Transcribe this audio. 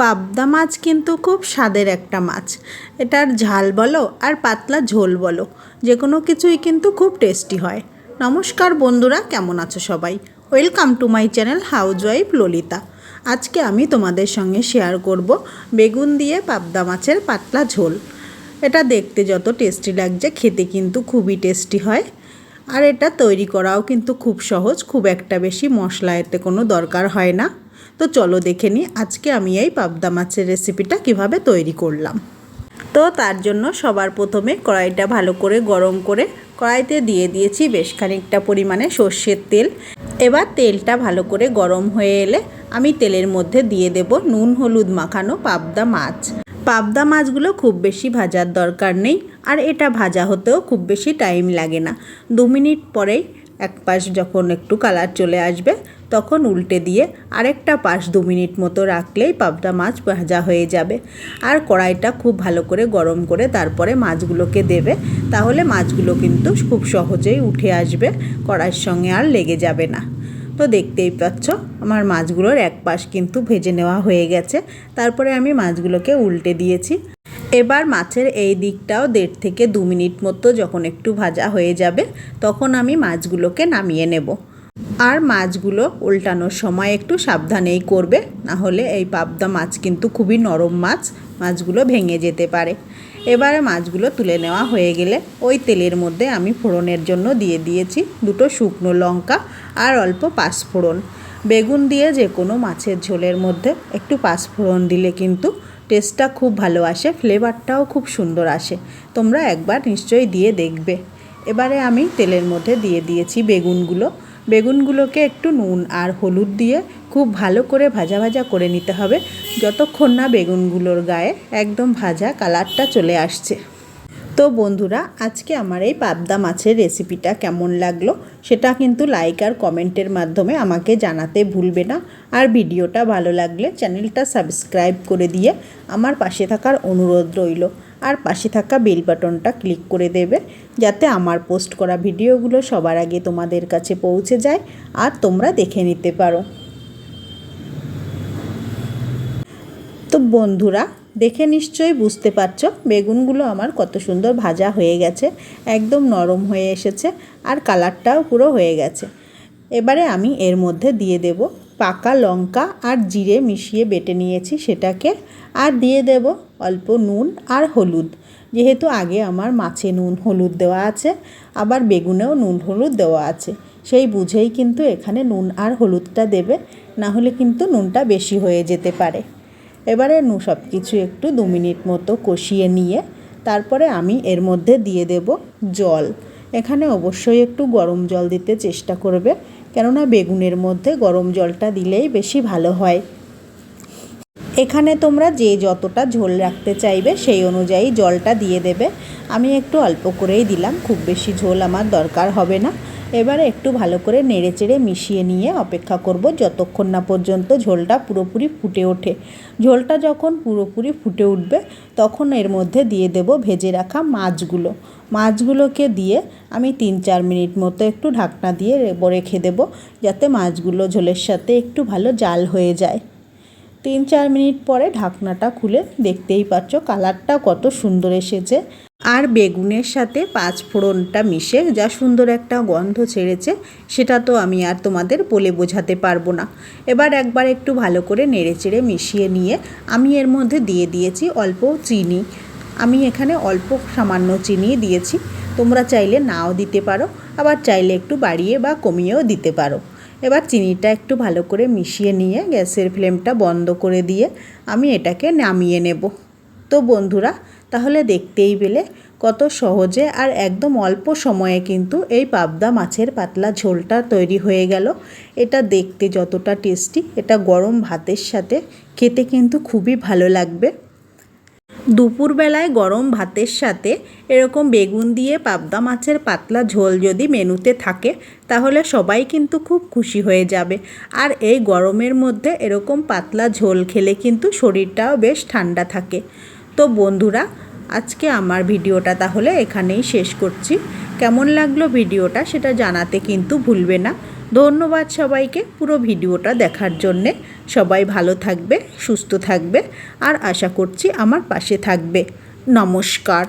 পাবদা মাছ কিন্তু খুব স্বাদের একটা মাছ। এটার ঝাল বলো আর পাতলা ঝোল বলো যে কোনো কিছুই কিন্তু খুব টেস্টি হয়। নমস্কার বন্ধুরা, কেমন আছো সবাই? Welcome to my channel housewife Lalita. আজকে আমি তোমাদের সঙ্গে শেয়ার করব বেগুন দিয়ে পাবদা মাছের পাতলা ঝোল। এটা দেখতে যত টেস্টি লাগছে, খেতে কিন্তু খুবই টেস্টি হয়। আর এটা তৈরি করাও কিন্তু খুব সহজ, খুব একটা বেশি মশলা এতে কোনো দরকার হয় না। তো চলো দেখে নিই আজকে আমি এই পাবদা মাছের রেসিপিটা কীভাবে তৈরি করলাম। তো তার জন্য সবার প্রথমে কড়াইটা ভালো করে গরম করে কড়াইতে দিয়ে দিয়েছি বেশ খানিকটা পরিমাণে সর্ষের তেল। এবার তেলটা ভালো করে গরম হয়ে এলে আমি তেলের মধ্যে দিয়ে দেব নুন, হলুদ মাখানো পাবদা মাছ। পাবদা মাছগুলো খুব বেশি ভাজার দরকার নেই আর এটা ভাজা হতেও খুব বেশি টাইম লাগে না। দু মিনিট পরেই এক পাশ যখন একটু কালার চলে আসবে তখন উল্টে দিয়ে আরেকটা পাশ দু মিনিট মতো রাখলেই পাবদা মাছ ভাজা হয়ে যাবে। আর কড়াইটা খুব ভালো করে গরম করে তারপরে মাছগুলোকে দেবে। তাহলে মাছগুলো কিন্তু খুব সহজেই উঠে আসবে, কড়াইয়ের সঙ্গে আর লেগে যাবে না। তো দেখতেই পাচ্ছ, আমার মাছগুলোর এক পাশ কিন্তু ভেজে নেওয়া হয়ে গেছে। তারপরে আমি মাছগুলোকে উল্টে দিয়েছি। এবার মাছের এই দিকটাও দেড় থেকে দু মিনিট মতো যখন একটু ভাজা হয়ে যাবে, তখন আমি মাছগুলোকে নামিয়ে নেব। আর মাছগুলো উল্টানোর সময় একটু সাবধানেই করবে, না হলে এই পাবদা মাছ কিন্তু খুবই নরম মাছ, মাছগুলো ভেঙে যেতে পারে। এবারে মাছগুলো তুলে নেওয়া হয়ে গেলে ওই তেলের মধ্যে আমি ফোড়নের জন্য দিয়ে দিয়েছি দুটো শুকনো লঙ্কা আর অল্প পাঁচফোড়ন। বেগুন দিয়ে যে কোনো মাছের ঝোলের মধ্যে একটু পাঁচফোড়ন দিলে কিন্তু টেস্টটা খুব ভালো আসে, ফ্লেভারটাও খুব সুন্দর আসে। তোমরা একবার নিশ্চয়ই দিয়ে দেখবে। এবারে আমি তেলের মধ্যে দিয়ে দিয়েছি বেগুনগুলো। বেগুনগুলোকে একটু নুন আর হলুদ দিয়ে খুব ভালো করে ভাজা ভাজা করে নিতে হবে। যতক্ষণ না বেগুনগুলোর গায়ে একদম ভাজা কালারটা চলে আসছে। তো বন্ধুরা, আজকে আমার এই পাবদা মাছের রেসিপিটা কেমন লাগল সেটা কিন্তু লাইক আর কমেন্টের মাধ্যমে আমাকে জানাতে ভুলবে না। আর ভিডিওটা ভালো লাগলে চ্যানেলটা সাবস্ক্রাইব করে দিয়ে আমার পাশে থাকার অনুরোধ রইল। আর পাশে থাকা বেল বাটনটা ক্লিক করে দেবে যাতে আমার পোস্ট করা ভিডিওগুলো সবার আগে তোমাদের কাছে পৌঁছে যায় আর তোমরা দেখে নিতে পারো। তো বন্ধুরা, দেখে নিশ্চয়ই বুঝতে পারছ বেগুনগুলো আমার কত সুন্দর ভাজা হয়ে গেছে, একদম নরম হয়ে এসেছে আর কালারটাও পুরো হয়ে গেছে। এবারে আমি এর মধ্যে দিয়ে দেব পাকা লঙ্কা আর জিরে মিশিয়ে বেটে নিয়েছি সেটাকে। আর দিয়ে দেব অল্প নুন আর হলুদ। যেহেতু আগে আমার মাছে নুন হলুদ দেওয়া আছে, আবার বেগুনেও নুন হলুদ দেওয়া আছে। সেই বুঝেই কিন্তু এখানে নুন আর হলুদটা দেবে, না হলে কিন্তু নুনটা বেশি হয়ে যেতে পারে। এবারে নু সব কিছু একটু দু মিনিট মতো কষিয়ে নিয়ে, তারপরে আমি এর মধ্যে দিয়ে দেব জল। এখানে অবশ্যই একটু গরম জল দিতে চেষ্টা করবে। কেননা বেগুনের মধ্যে গরম জলটা দিলেই বেশি ভালো হয়। এখানে তোমরা যে যতটা ঝোল রাখতে চাইবে সেই অনুযায়ী জলটা দিয়ে দেবে। আমি একটু অল্প করেই দিলাম, খুব বেশি ঝোল আমার দরকার হবে না। এবারে একটু ভালো করে নেড়ে চেড়ে মিশিয়ে নিয়ে অপেক্ষা করব যতক্ষণ না পর্যন্ত ঝোলটা পুরোপুরি ফুটে ওঠে। ঝোলটা যখন পুরোপুরি ফুটে উঠবে, তখন এর মধ্যে দিয়ে দেব ভেজে রাখা মাছগুলো। মাছগুলোকে দিয়ে আমি তিন চার মিনিট মতো একটু ঢাকনা দিয়ে রেখে দেবো, যাতে মাছগুলো ঝোলের সাথে একটু ভালো জাল হয়ে যায়। তিন চার মিনিট পরে ঢাকনাটা খুলে দেখতেই পাচ্ছ কালারটা কত সুন্দর এসেছে। আর বেগুনের সাথে পাঁচ ফোড়নটা মিশে যা সুন্দর একটা গন্ধ ছেড়েছে, সেটা তো আমি আর তোমাদের বলে বোঝাতে পারব না। এবার একবার একটু ভালো করে নেড়ে চেড়ে মিশিয়ে নিয়ে আমি এর মধ্যে দিয়ে দিয়েছি অল্প চিনি। আমি এখানে অল্প সামান্য চিনি দিয়েছি, তোমরা চাইলে নাও দিতে পারো, আবার চাইলে একটু বাড়িয়ে বা কমিয়েও দিতে পারো। এবার চিনিটা একটু ভালো করে মিশিয়ে নিয়ে গ্যাসের ফ্লেমটা বন্ধ করে দিয়ে আমি এটাকে নামিয়ে নেব। তো বন্ধুরা, তাহলে দেখতেই পেলে কত সহজে আর একদম অল্প সময়ে কিন্তু এই পাবদা মাছের পাতলা ঝোলটা তৈরি হয়ে গেল। এটা দেখতে যতটা টেস্টি, এটা গরম ভাতের সাথে খেতে কিন্তু খুবই ভালো লাগবে। দুপুরবেলায় গরম ভাতের সাথে এরকম বেগুন দিয়ে পাবদা মাছের পাতলা ঝোল যদি মেনুতে থাকে, তাহলে সবাই কিন্তু খুব খুশি হয়ে যাবে। আর এই গরমের মধ্যে এরকম পাতলা ঝোল খেলে কিন্তু শরীরটাও বেশ ঠান্ডা থাকে। তো বন্ধুরা, আজকে আমার ভিডিওটা তাহলে এখানেই শেষ করছি। কেমন লাগল ভিডিওটা সেটা জানাতে কিন্তু ভুলবে না। ধন্যবাদ সবাইকে পুরো ভিডিওটা দেখার জন্যে। সবাই ভালো থাকবে, সুস্থ থাকবে, আর আশা করছি আমার পাশে থাকবে। নমস্কার।